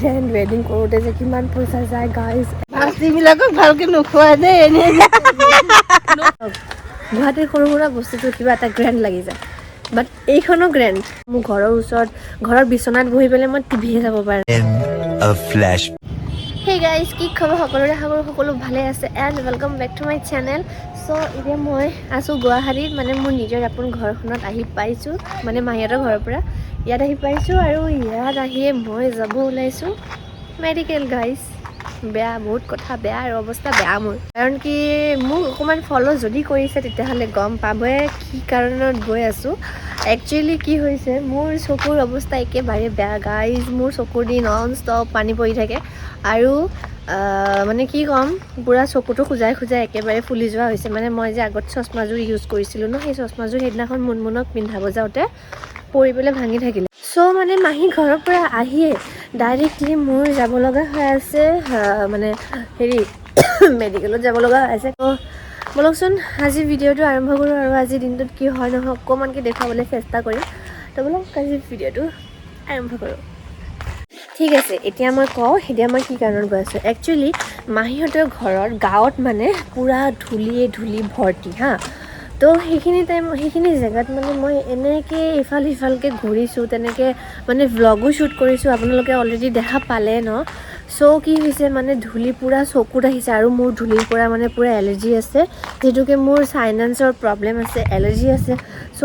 Grand ৱেডিং কৰোঁতে যে কিমান পইচা যায় গাইজ মাছবিলাকক ভালকে নোখোৱাই দেই এনেই গুৱাহাটীৰ সৰু সুৰা বস্তুটো কিবা এটা গ্ৰেণ্ড লাগি যায় বাট এইখনো গ্ৰেণ্ড মোৰ ঘৰৰ ওচৰত ঘৰৰ বিচনাত বহি পেলাই মই টিভিহে চাব পাৰে. সেই গাইজ কি খবৰ সকলোৰে খবৰ সকলো ভালে আছে and welcome back to my channel so' এতিয়া মই আছোঁ গুৱাহাটীত মানে মোৰ নিজৰ আপোন ঘৰখনত আহি পাইছোঁ মানে মাহীহঁতৰ ঘৰৰ পৰা ইয়াত আহি পাইছোঁ আৰু ইয়াত আহিয়ে মই যাব ওলাইছোঁ। মেডিকেল গাইজ বেয়া বহুত কথা বেয়া আৰু অৱস্থা বেয়া মোৰ। কাৰণ কি মোক অকণমান ফ'ল' যদি কৰিছে তেতিয়াহ'লে গম পাবই কি কাৰণত গৈ আছোঁ। একচুৱেলি কি হৈছে মোৰ চকুৰ অৱস্থা একেবাৰে বেয়া গাইজ মোৰ চকুৰ দি নন ষ্টপ পানী পৰি থাকে। আৰু মানে কি ক'ম পূৰা চকুটো খোজাই খোজাই একেবাৰে ফুলি যোৱা হৈছে। মানে মই যে আগত চশমাযোৰ ইউজ কৰিছিলোঁ ন সেই চশমাযোৰ সেইদিনাখন মুনমুনক পিন্ধাব যাওঁতে পৰি পেলাই ভাঙি থাকিলে। চ' মানে মাহী ঘৰৰ পৰা আহিয়ে ডাইৰেক্টলি মোৰ যাব লগা হৈ আছে মানে হেৰি মেডিকেলত যাব লগা হৈ আছে। বলকচোন আজি ভিডিঅ'টো আৰম্ভ কৰোঁ আৰু আজিৰ দিনটোত কি হয় নহয় অকণমানকৈ দেখুৱাবলৈ চেষ্টা কৰিম। তো বলক আজি ভিডিঅ'টো আৰম্ভ কৰোঁ। ঠিক আছে এতিয়া মই কওঁ এতিয়া মই কি কাৰণত গৈ আছোঁ? একচুৱেলি মাহীহঁতৰ ঘৰত গাঁৱত মানে পূৰা ধূলিয়ে ধূলি ভৰ্তি হা। তো সেইখিনি টাইম সেইখিনি জেগাত মানে মই এনেকৈ ইফাল সিফালকৈ ঘূৰিছোঁ তেনেকৈ মানে ভ্লগো শ্বুট কৰিছোঁ আপোনালোকে অলৰেডি দেখা পালে ন? চ' কি হৈছে মানে ধূলি পূৰা চকুত আহিছে আৰু মোৰ ধূলিৰ পৰা মানে পূৰা এলাৰ্জি আছে। যিটোকে মোৰ চাইনাছৰ প্ৰব্লেম আছে এলাৰ্জি আছে। চ'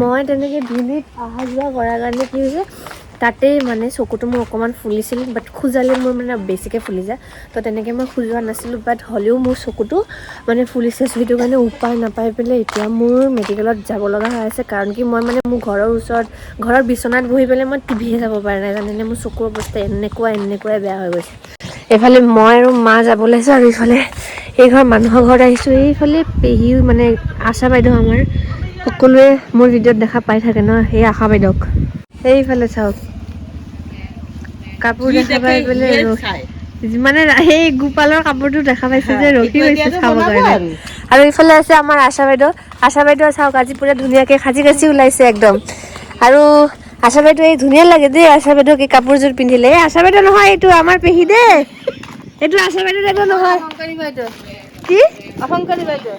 মই তেনেকৈ ধূলিত অহা যোৱা কৰাৰ কাৰণে কি হৈছে তাতেই মানে চকুটো মোৰ অকণমান ফুলিছিল বাট খোজালে মোৰ মানে বেছিকৈ ফুলি যায়। তো তেনেকৈ মই খোজোৱা নাছিলোঁ বাট হ'লেও মোৰ চকুটো মানে ফুলিছে সেইটো কাৰণে উপায় নাপাই পেলাই এতিয়া মোৰ মেডিকেলত যাব লগা হৈ আছে। কাৰণ কি মই মানে মোৰ ঘৰৰ ওচৰত, ঘৰৰ বিচনাত বহি পেলাই মই টিভিহে চাব পৰা নাই, জানেনে? মোৰ চকুৰ অৱস্থা এনেকুৱা, এনেকুৱাই বেয়া হৈ গৈছে। এইফালে মই আৰু মা যাব ওলাইছোঁ আৰু এইফালে, এই ঘৰ মানুহৰ ঘৰত আহিছোঁ। এইফালে পেহী মানে আশা বাইদেউ আমাৰ। সকলোৱে মোৰ ভিডিঅ'ত দেখা পাই থাকে ন, সেই আশা বাইদেউক। সেইফালে চাওক। কাপোৰ দেখা পাই পেলাই মানে সেই গোপালৰ কাপোৰটো দেখা পাইছে যে ৰখি কাৰণে। আৰু। ইফালে আছে আমাৰ আশা বাইদেউ। আশা বাইদেউ চাওক আজি পুৰা ধুনীয়াকৈ সাজি কাচি ওলাইছে একদম। আৰু আশা বাইদেউ এই ধুনীয়া লাগে দেই আশা বাইদেউক এই কাপোৰযোৰ পিন্ধিলে। এই আশা বাইদেউ নহয় এইটো আমাৰ পেহী দেই এইটো আশা বাইদেউ এইটো নহয়। কি? অহংকাৰী বাইদেউ।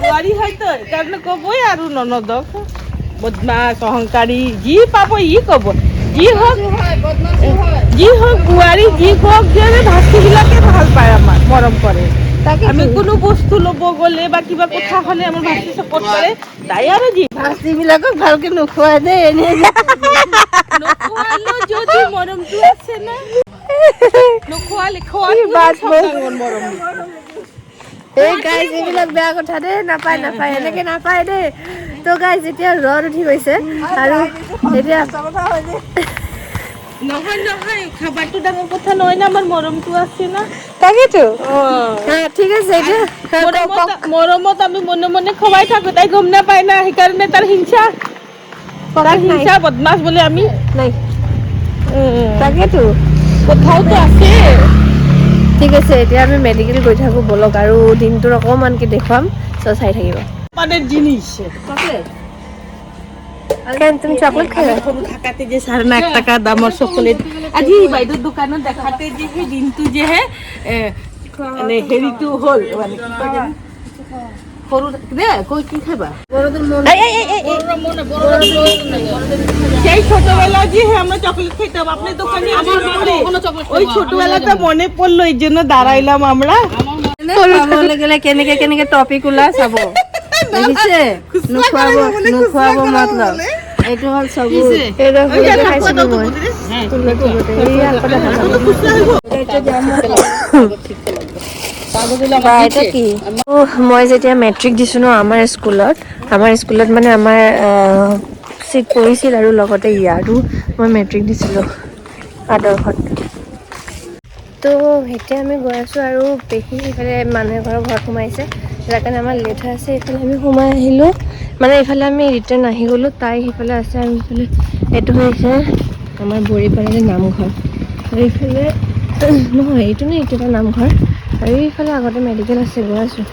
বোৱাৰী হয়তো তাৰমানে ক'বই আৰু ননদক। বদমাছ অহংকাৰী যি পাব ই ক'ব। যি হওক যি হওক বোৱাৰী যি হওক যে ভাতৃবিলাকে ভালো পায় আমাক মৰম কৰে। আমি কোনো বস্তু ল'ব গ'লে বা কিবা কথা হ'লে আমাৰ ভাতৃ চাপৰ্ট কৰে। তাই আৰু যি ভাতৃবিলাকক ভালকে নোখোৱাই দেই এনেই নোখোৱালেও যদি মৰমটো আছে না। নোখোৱালে মৰম। এই গাইজ এইবিলাক বেয়া কথা দেই নাপায় নাপায় এনেকে নাপায় দেই তো গাইজ এতিয়া ৰদ উঠি গৈছে আৰু এতিয়া নহয় নহয় খাবাৰটো ডাঙৰ কথা নহয় না আমাৰ মৰমটো আছে না। তাকেতো অঁ। ঠিক আছে। মৰমত মৰমত আমি মনে মনে খোৱাই থাকো তাই গম নাপায় না সেইকাৰণে তাৰ হিংসা। তাৰ হিংসা বদমাছ বুলি আমি নাই। তাকেতো কথাওতো আছে। ঠিক আছে এতিয়া আমি মেডিকেল গৈ থাকোঁ বলক আৰু দিনটোৰ অকণমানকৈ দেখুৱাম চ' চাই থাকিব। মানে জিনিস। কেন তুমি চকলেট খাই সৰু থাকাতে যে চাৰে লাখ টকা দামৰ চকলেট। আজি দোকানত দেখাতে যে সেই দিনটো যে হে মানে হ'ল মানে কি কয় জানো? সৰু দে কৈ কি খাবা সেই ছোটবেলা যে আমরা চকলেট খেতাম আপনি দোকানে ওই ছোটবেলাটা মনে পড়ল এই জন্য দাঁড়াইলাম আমরা। কেনেকে কেনেকে টপিক ওলাই চাব? দেখিছে নোখোৱাব নোখোৱাব মতলব এইটো হ'ল চবু মই। যেতিয়া মেট্ৰিক দিছোঁ ন আমাৰ স্কুলত আমাৰ স্কুলত মানে আমাৰ চিট পৰিছিল আৰু লগতে ইয়াৰো মই মেট্ৰিক দিছিলোঁ। আদৰ্শত। তো এতিয়া আমি গৈ আছোঁ আৰু পেহী ইফালে মানুহ এঘৰৰ ঘৰত সোমাইছে। যাৰ কাৰণে আমাৰ লেট হৈ আছে এইফালে আমি সোমাই আহিলোঁ। মানে এইফালে আমি ৰিটাৰ্ণ আহি গ'লোঁ তাই সেইফালে আছে আৰু এইফালে এইটো হৈছে আমাৰ বৰিপাৰাৰে নামঘৰ। এইফালে নহয় এইটো নে এইটো এটা নামঘৰ। আৰু এইফালে আগতে মেডিকেল আছে গৈ আছোঁ।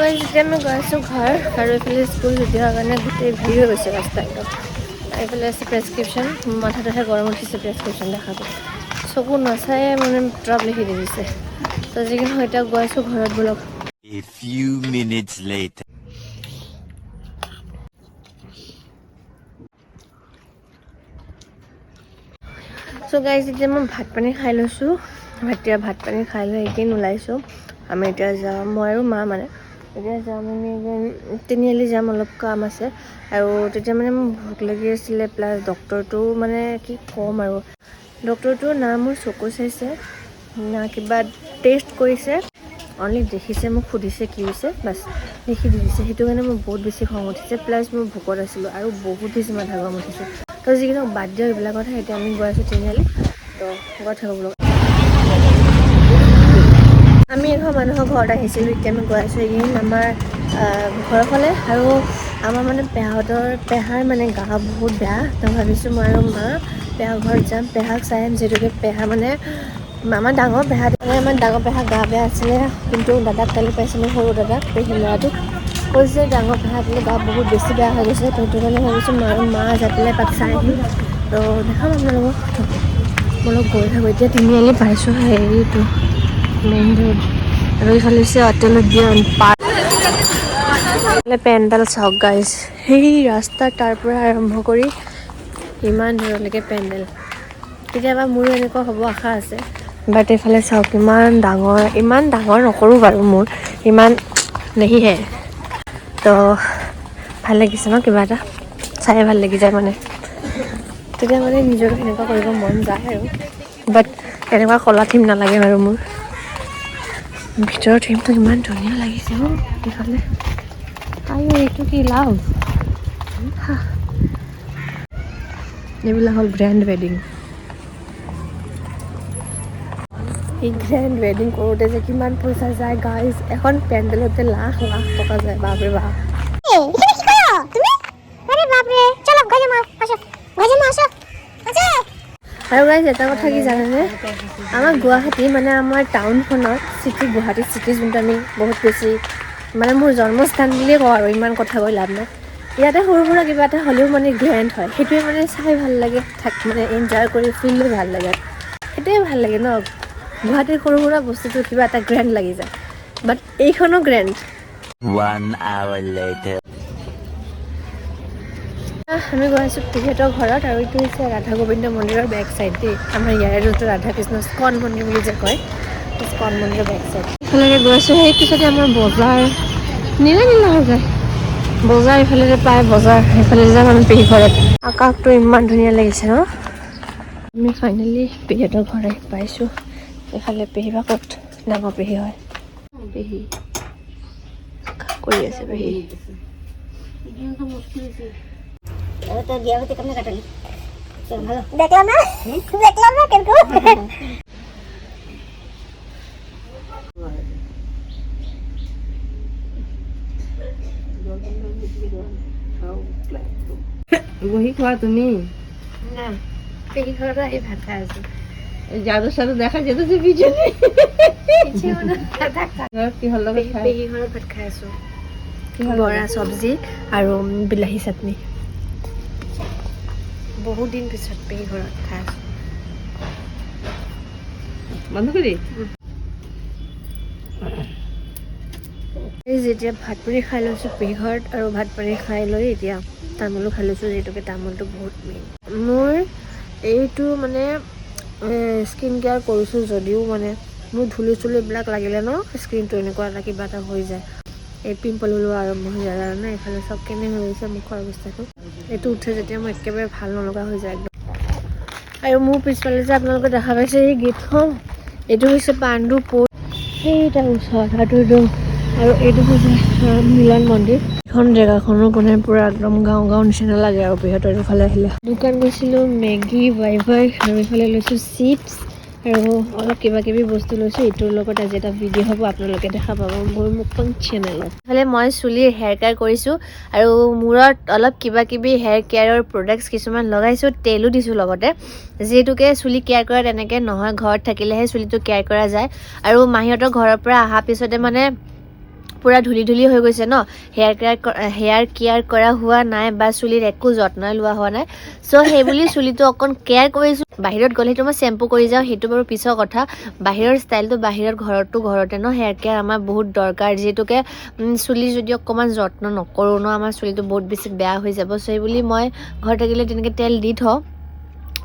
গাইজ যেতিয়া মই গৈ আছোঁ ঘৰ। আৰু এইফালে স্কুল হোৱাৰ কাৰণে গোটেই ভিৰ হৈ গৈছে ৰাস্তা একদম। এইফালে আছে প্ৰেছক্ৰিপশ্যন মাথাটোহে গৰম উঠিছে প্ৰেছক্ৰিপশ্যন দেখাটো। চকু নাচায়ে মানে ড্ৰপ লিখি দি দিছে। ত' হয় এতিয়া গৈ আছোঁ ঘৰত বোলক। চ' গাইজ এতিয়া মই ভাত পানী খাই লৈছোঁ। এতিয়া ভাত পানী খাই লৈ এদিন ওলাইছোঁ। আমি এতিয়া যাম মই আৰু মা মানে। এতিয়া যাম আমি তিনিআলি যাম অলপ কাম আছে। আৰু তেতিয়া মানে মোৰ ভোক লাগি আছিলে প্লাছ ডক্টৰটো মানে কি ক'ম আৰু। ডক্টৰটো না মোৰ চকু চাইছে না কিবা টেষ্ট কৰিছে। অনলি দেখিছে মোক সুধিছে কি হৈছে বাছ লিখি দি দিছে। সেইটো কাৰণে মোৰ বহুত বেছি খং উঠিছে প্লাছ মোৰ ভোকত আছিলোঁ আৰু বহুত বেছি মাথা গৰম উঠিছে। তো বাদ দিয়ক এইবিলাক কথা এতিয়া আমি গৈ আছোঁ তিনিআলি তো গৈ থাকোঁ বোলো। আমি এঘৰ মানুহৰ ঘৰত আহিছিলোঁ এতিয়া আমি গৈ আছোঁ এইকেইদিন আমাৰ ঘৰৰ ফালে আৰু আমাৰ মানে পেহাহঁতৰ পেহাৰ মানে গা বহুত বেয়া তো ভাবিছোঁ মই আৰু মা পেহাৰ ঘৰত যাম পেহাক চাই আহিম যিহেতুকে পেহা মানে আমাৰ ডাঙৰ পেহা মানে আমাৰ ডাঙৰ পেহা গা বেয়া আছিলে কিন্তু দাদাক কালি পাইছিলোঁ সৰু দাদাক পেহী ল'ৰাটোক। কৈছে ডাঙৰ পেহা বোলে গা বহুত বেছি বেয়া হৈ গৈছে সেইটো কাৰণে ভাবিছোঁ মা মা পেলাই তাক চাই আহিম। তো দেখাম আপোনালোকক। মই অলপ গৈ থাকোঁ। এতিয়া তিনিআলি পাইছোঁ হেৰিটো মেইন ৰোড আৰু এইফালে হৈছে অটল উদ্যান পাৰ্ক পেণ্ডেল চাওক গাইজ সেই ৰাস্তা তাৰ পৰা আৰম্ভ কৰি ইমান দূৰলৈকে পেণ্ডেল। কেতিয়াবা মোৰো এনেকুৱা হ'ব আশা আছে। বাট এইফালে চাওক ইমান ডাঙৰ ইমান ডাঙৰ নকৰোঁ বাৰু মোৰ। ইমান নেহিহে। তো ভালো লাগিছে ন কিবা এটা? চাই ভালো লাগি যায় মানে। তেতিয়া মানে নিজকে এনেকুৱা কৰিব মন যায় আৰু। বাট এনেকুৱা ক'লা থিম নালাগে বাৰু মোৰ। ভিতৰৰ থিমটো ইমান ধুনীয়া লাগিছে অ' এইফালে আয়ো এইটো কি লাভ। এইবিলাক হ'ল গ্ৰেণ্ড ৱেডিং এই গ্ৰেণ্ড ৱেডিং কৰোঁতে যে কিমান পইচা যায় গাইজ এখন পেণ্ডেলতে লাখ লাখ টকা যায় বাপৰে বাপ। আৰু গাইজ এটা কথা কি জানেনে? আমাৰ গুৱাহাটী মানে আমাৰ টাউনখনত চিটি গুৱাহাটী চিটি যোনটো আমি বহুত বেছি মানে মোৰ জন্মস্থান বুলিয়ে কওঁ আৰু ইমান কথা কৈ লাভ নাই। ইয়াতে সৰু সুৰা কিবা এটা হ'লেও মানে গ্ৰেণ্ড হয়। সেইটোৱে মানে চাই ভালো লাগে থাক মানে এনজয় কৰি ফিল ভালো লাগে। সেইটোৱে ভালো লাগে ন? গুৱাহাটীৰ সৰু সুৰা বস্তুটো কিবা এটা গ্ৰেণ্ড লাগি যায়। বাট এইখনো গ্ৰেণ্ড আমি গৈ আছোঁ পেহীহঁতৰ ঘৰত আৰু এইটো হৈছে ৰাধা গোবিন্দ মন্দিৰৰ বেক চাইড দেই। আমাৰ ইয়াৰে যোনটো ৰাধা কৃষ্ণ স্কন মন্দিৰ বুলি যে কয় স্কন মন্দিৰৰ বেক চাইড ইফালে গৈ আছোঁ সেই পিছতে আমাৰ বজাৰ। নীলা নীলা হৈ যায়। বজাৰ ইফালে যে পায় বজাৰ সেইফালে যাম আমি পেহী ঘৰত আকাশটো ইমান ধুনীয়া লাগিছে ন? আমি ফাইনেলি পেহীহঁতৰ ঘৰ আহি পাইছোঁ। এইফালে পেহী বা ক'ত ডাঙৰ পেহী হয়। পেহী। কৰি আছে পেহী? দেখলাম না? দেখলাম না কীরকম বহি খোৱা তুমি? পেহী ঘৰত আহি ভাত খাই আছোঁ। যাদুর সাথে দেখা যেত যে পিছনে। বৰা চব্জি আৰু বিলাহী চাটনি। বহুত দিন পিছত পেহী ঘৰত খাই আছোঁ। বন্ধ কৰি? এই যেতিয়া ভাত পানী খাই লৈছোঁ পেহী ঘৰত আৰু ভাত পানী খাই লৈ এতিয়া তামোলো খাই লৈছোঁ যিহেতুকে তামোলটো বহুত মেইন মোৰ এইটো মানে স্কিন কেয়াৰ কৰিছোঁ যদিও মানে মোৰ ধূলি চুলিবিলাক লাগিলে ন স্কিনটো এনেকুৱা এটা কিবা এটা হৈ যায়। এই পিম্পল ওলোৱা আৰম্ভ হৈ যায় জানানে? এইফালে চব কেনে হৈ গৈছে মুখৰ অৱস্থাটো। এইটো উঠে যেতিয়া মই একেবাৰে ভাল নলগা হৈ যায় একদম। আৰু মোৰ পিছফালে যে আপোনালোকে দেখা পাইছে এই গেটখন এইটো হৈছে পাণ্ডু প'ত সেইটা ওচৰত আৰু এইটো হৈছে মিলন মন্দিৰ। এইখন জেগাখনো মানে পূৰা একদম গাঁও গাঁও নিচিনা লাগে আৰু বৃহত্তৰ ইফালে আহিলে। দোকান গৈছিলোঁ মেগী ৱাই ফাই আৰু এইফালে লৈছোঁ চিপছ আৰু অলপ কিবা কিবি বস্তু লৈছোঁ। এইটোৰ লগত আজি এটা ভিডিঅ' হ'ব আপোনালোকে দেখা পাব মোৰ মুখখন চেনেলত ইফালে মই চুলিৰ হেয়াৰ কেয়াৰ কৰিছোঁ আৰু মূৰত অলপ কিবা কিবি হেয়াৰ কেয়াৰৰ প্ৰডাক্টছ কিছুমান লগাইছোঁ তেলো দিছোঁ লগতে। যিহেতুকে চুলি কেয়াৰ কৰা তেনেকৈ নহয় ঘৰত থাকিলেহে চুলিটো কেয়াৰ কৰা যায়। আৰু মাহীহঁতৰ ঘৰৰ পৰা অহাৰ পিছতে মানে পূৰা ধূলি ধূলি হৈ গৈছে ন? হেয়াৰ কেয়াৰ হেয়াৰ কেয়াৰ কৰা হোৱা নাই বা চুলিৰ একো যত্নই লোৱা হোৱা নাই। চ' সেইবুলি চুলিটো অকণ কেয়াৰ কৰিছোঁ। বাহিৰত গ'লে সেইটো মই চেম্পু কৰি যাওঁ সেইটো বাৰু পিছৰ কথা। বাহিৰৰ ষ্টাইলটো বাহিৰত ঘৰতো ঘৰতে ন? হেয়াৰ কেয়াৰ আমাৰ বহুত দৰকাৰ। যিহেতুকে চুলি যদি অকণমান যত্ন নকৰোঁ ন? আমাৰ চুলিটো বহুত বেছি বেয়া হৈ যাব। চ' সেইবুলি মই ঘৰত থাকিলে তেনেকৈ তেল দি থওঁ।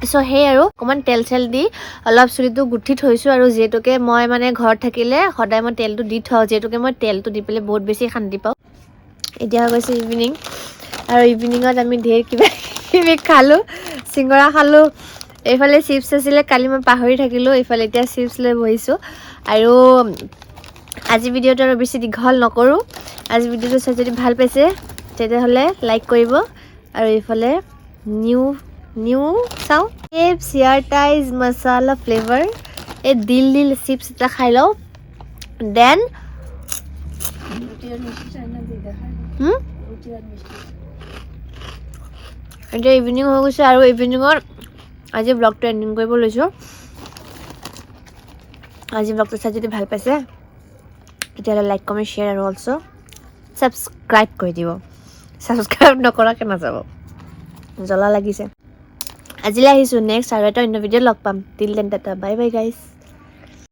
চ' সেই আৰু অকণমান তেল চেল দি অলপ চুলিটো গুঠি থৈছোঁ আৰু যিহেতুকে মই মানে ঘৰত থাকিলে সদায় মই তেলটো দি থওঁ যিহেতুকে মই তেলটো দি পেলাই বহুত বেছি শান্তি পাওঁ। এতিয়া হৈ গৈছে ইভিনিং আৰু ইভিনিঙত আমি ঢেৰ কিবা কিবি খালোঁ চিঙৰা খালোঁ। এইফালে চিপছ আছিলে কালি মই পাহৰি থাকিলোঁ এইফালে এতিয়া চিপছ লৈ বহিছোঁ। আৰু আজি ভিডিঅ'টো আৰু বেছি দীঘল নকৰোঁ। আজি ভিডিঅ'টো চাই যদি ভাল পাইছে তেতিয়াহ'লে লাইক কৰিব। আৰু এইফালে নিউ নিউ চাওঁ এই চিয়াৰটাইজ মচালা ফ্লেভাৰ এই দিল দিল চিপছ এটা খাই লওঁ দেন এতিয়া ইভিনিং হৈ গৈছে আৰু ইভিনিঙত আজি ব্লগটো এণ্ডিং কৰিব লৈছোঁ আজি ব্লগটো চাই যদি ভাল পাইছে তেতিয়াহ'লে লাইক কমেণ্ট শ্বেয়াৰ আৰু অলছ' ছাবস্ক্ৰাইব কৰি দিব ছাবস্ক্ৰাইব নকৰাকৈ নাযাব জ্বলা লাগিছে আজিলৈ আহিছোঁ। নেক্সট আৰু এটা অন্য ভিডিঅ'ত লগ পাম। Till then tata. Bye bye guys